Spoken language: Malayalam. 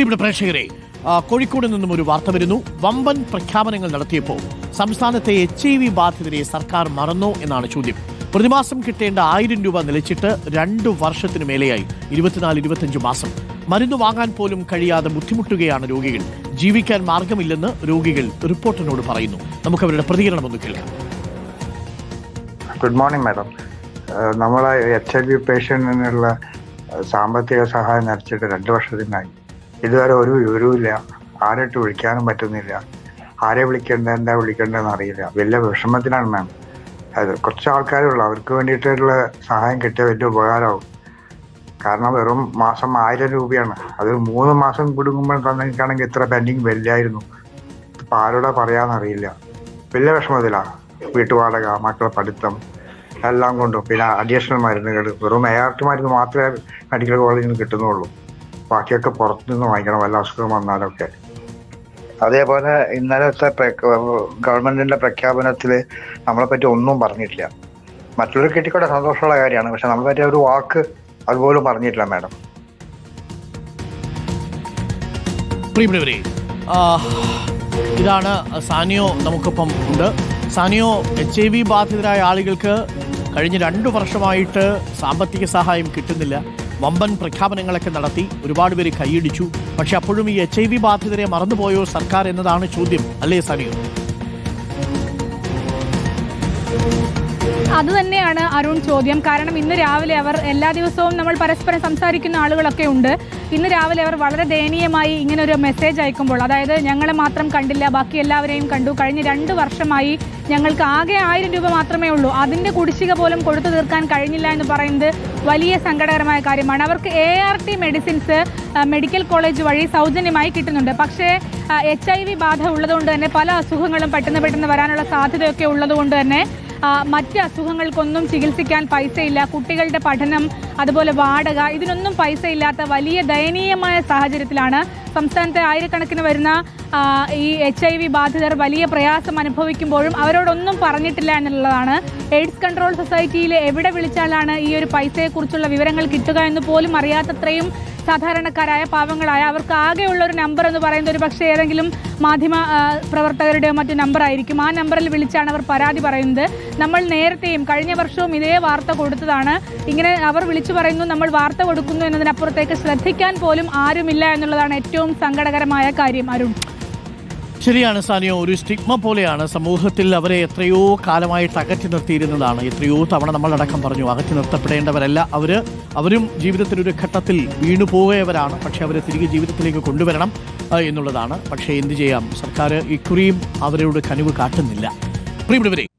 പ്രിയപ്പെട്ട പ്രേക്ഷകരെ കോഴിക്കോട് നിന്നും ഒരു വാർത്ത വരുന്നു. വമ്പൻ പ്രഖ്യാപനങ്ങൾ നടത്തിയപ്പോൾ സംസ്ഥാനത്തെ എച്ച് ഐ വി ബാധിതരെ സർക്കാർ മറന്നോ എന്നാണ് ചോദ്യം. പ്രതിമാസം കിട്ടേണ്ട ആയിരം രൂപ നിലച്ചിട്ട് രണ്ടു വർഷത്തിനു മേലെയായി. ഇരുപത്തിനാല് ഇരുപത്തിയഞ്ച് മാസം. മരുന്ന് വാങ്ങാൻ പോലും കഴിയാതെ ബുദ്ധിമുട്ടുകയാണ് രോഗികൾ. ജീവിക്കാൻ മാർഗമില്ലെന്ന് രോഗികൾ റിപ്പോർട്ടിനോട് പറയുന്നു. നമുക്ക് അവരുടെ പ്രതികരണം ഒന്ന് കേൾക്കാം. ഗുഡ് മോർണിംഗ് മാഡം നമ്മളെ എച്ച് ഐ വി പേഷ്യന്റിനുള്ള സാമ്പത്തിക സഹായം നിറച്ചിട്ട് രണ്ട് വർഷത്തിനായി. ഇതുവരെ ഒരു വിവരവുമില്ല. ആരായിട്ട് വിളിക്കാനും പറ്റുന്നില്ല. ആരെ വിളിക്കേണ്ട എന്താ വിളിക്കേണ്ടതെന്ന് അറിയില്ല. വലിയ വിഷമത്തിലാണ് മാം. അത് കുറച്ച് ആൾക്കാരേ ഉള്ളൂ. അവർക്ക് വേണ്ടിയിട്ടുള്ള സഹായം കിട്ടിയ വലിയ ഉപകാരമാവും. കാരണം വെറും മാസം ആയിരം രൂപയാണ്. അത് മൂന്ന് മാസം കുടുങ്ങുമ്പോൾ തന്നിട്ടാണെങ്കിൽ ഇത്ര പെൻഡിങ് വലിയായിരുന്നു ഇപ്പം ആരോടാ പറയാമെന്നറിയില്ല വലിയ വിഷമത്തിലാണ് വീട്ടുവാടക മക്കളെ പഠിത്തം എല്ലാം കൊണ്ടും. പിന്നെ അഡീഷണൽ മരുന്നുകൾ. വെറും എ ആർ ടി മരുന്ന് മാത്രമേ മെഡിക്കൽ കോളേജിൽ നിന്ന് കിട്ടുന്നുള്ളൂ. ബാക്കിയൊക്കെ പുറത്തുനിന്ന് വാങ്ങിക്കണം വല്ല അസുഖം വന്നാലൊക്കെ. അതേപോലെ ഇന്നലത്തെ ഗവൺമെന്റിന്റെ പ്രഖ്യാപനത്തിൽ നമ്മളെ പറ്റി ഒന്നും പറഞ്ഞിട്ടില്ല. മറ്റുള്ളവർ കിട്ടിക്കൂടെ സന്തോഷമുള്ള കാര്യമാണ്. പക്ഷെ നമ്മളെ പറ്റി ഒരു വാക്ക് അതുപോലും പറഞ്ഞിട്ടില്ല മാഡം. പ്രിയപ്പെട്ടവരെ ഇതാണ് സാനിയോ നമുക്കൊപ്പം ഉണ്ട്. സാനിയോ എച്ച് ഐ വി ബാധിതരായ ആളുകൾക്ക് കഴിഞ്ഞ രണ്ടു വർഷമായിട്ട് സാമ്പത്തിക സഹായം കിട്ടുന്നില്ല. വമ്പൻ പ്രഖ്യാപനങ്ങളൊക്കെ നടത്തി ഒരുപാട് പേര് കൈയിടിച്ചു. പക്ഷെ അപ്പോഴും ഈ എച്ച് ഐ വി ബാധിതരെ മറന്നുപോയോ സർക്കാർ എന്നതാണ് ചോദ്യം. അല്ലേ സാനിയോ അത് തന്നെയാണ് അരുൺ ചോദ്യം. കാരണം ഇന്ന് രാവിലെ അവർ എല്ലാ ദിവസവും നമ്മൾ പരസ്പരം സംസാരിക്കുന്ന ആളുകളൊക്കെ ഉണ്ട്. ഇന്ന് രാവിലെ അവർ വളരെ ദയനീയമായി ഇങ്ങനെ ഒരു മെസ്സേജ് അയക്കുമ്പോൾ അതായത് ഞങ്ങളെ മാത്രം കണ്ടില്ല ബാക്കി എല്ലാവരെയും കണ്ടു. കഴിഞ്ഞ രണ്ട് വർഷമായി ഞങ്ങൾക്ക് ആകെ ആയിരം രൂപ മാത്രമേ ഉള്ളൂ. അതിന്റെ കുടിശ്ശിക പോലും കൊടുത്തു തീർക്കാൻ കഴിഞ്ഞില്ല എന്ന് പറയുന്നത് വലിയ സങ്കടകരമായ കാര്യമാണ്. അവർക്ക് A R T medicines medical college വഴി സൗജന്യമായി കിട്ടുന്നുണ്ട്. പക്ഷേ എച്ച് ഐ വി ബാധ ഉള്ളതുകൊണ്ട് തന്നെ പല അസുഖങ്ങളും പെട്ടെന്ന് പെട്ടെന്ന് വരാനുള്ള സാധ്യതയൊക്കെ ഉള്ളതുകൊണ്ട് തന്നെ മറ്റ് അസുഖങ്ങൾക്കൊന്നും ചികിത്സിക്കാൻ പൈസയില്ല. കുട്ടികളുടെ പഠനം അതുപോലെ വാടക ഇതിനൊന്നും പൈസയില്ലാത്ത വലിയ ദയനീയമായ സാഹചര്യത്തിലാണ് സംസ്ഥാനത്തെ ആയിരക്കണക്കിന് വരുന്ന ഈ എച്ച് ഐ വി ബാധിതർ വലിയ പ്രയാസം അനുഭവിക്കുമ്പോഴും അവരോടൊന്നും പറഞ്ഞിട്ടില്ല എന്നുള്ളതാണ്. എയ്ഡ്സ് കൺട്രോൾ സൊസൈറ്റിയിൽ എവിടെ വിളിച്ചാലാണ് ഈ ഒരു പൈസയെക്കുറിച്ചുള്ള വിവരങ്ങൾ കിട്ടുക എന്ന് പോലും അറിയാത്തത്രയും സാധാരണക്കാരായ പാവങ്ങളായ അവർക്ക് ആകെയുള്ള ഒരു നമ്പർ എന്ന് പറയുന്നത് ഒരു പക്ഷേ ഏതെങ്കിലും മാധ്യമ പ്രവർത്തകരുടെയോ മറ്റു നമ്പർ ആയിരിക്കും. ആ നമ്പറിൽ വിളിച്ചാണ് അവർ പരാതി പറയുന്നത്. നമ്മൾ നേരത്തെയും കഴിഞ്ഞ വർഷവും ഇതേ വാർത്ത കൊടുത്തതാണ്. ഇങ്ങനെ അവർ വിളിച്ചു പറയുന്നു നമ്മൾ വാർത്ത കൊടുക്കുന്നു എന്നതിനപ്പുറത്തേക്ക് ശ്രദ്ധിക്കാൻ പോലും ആരുമില്ല എന്നുള്ളതാണ് ഏറ്റവും സങ്കടകരമായ കാര്യം അരുൺ. ശരിയാണ് സാനിയോ ഒരു സ്റ്റിഗ്മ പോലെയാണ് സമൂഹത്തിൽ അവരെ എത്രയോ കാലമായിട്ട് അകറ്റി നിർത്തിയിരുന്നതാണ്. എത്രയോ തവണ നമ്മളടക്കം പറഞ്ഞു അകറ്റി നിർത്തപ്പെടേണ്ടവരല്ല അവർ അവരും ജീവിതത്തിലൊരു ഘട്ടത്തിൽ വീണു പോകയവരാണ് പക്ഷേ അവരെ തിരികെ ജീവിതത്തിലേക്ക് കൊണ്ടുവരണം എന്നുള്ളതാണ്. പക്ഷേ എന്ത് ചെയ്യാം? സർക്കാർ ഇക്കുറിയും അവരോട് കനിവ് കാട്ടുന്നില്ല. പ്രിയപ്പെട്ടവരെ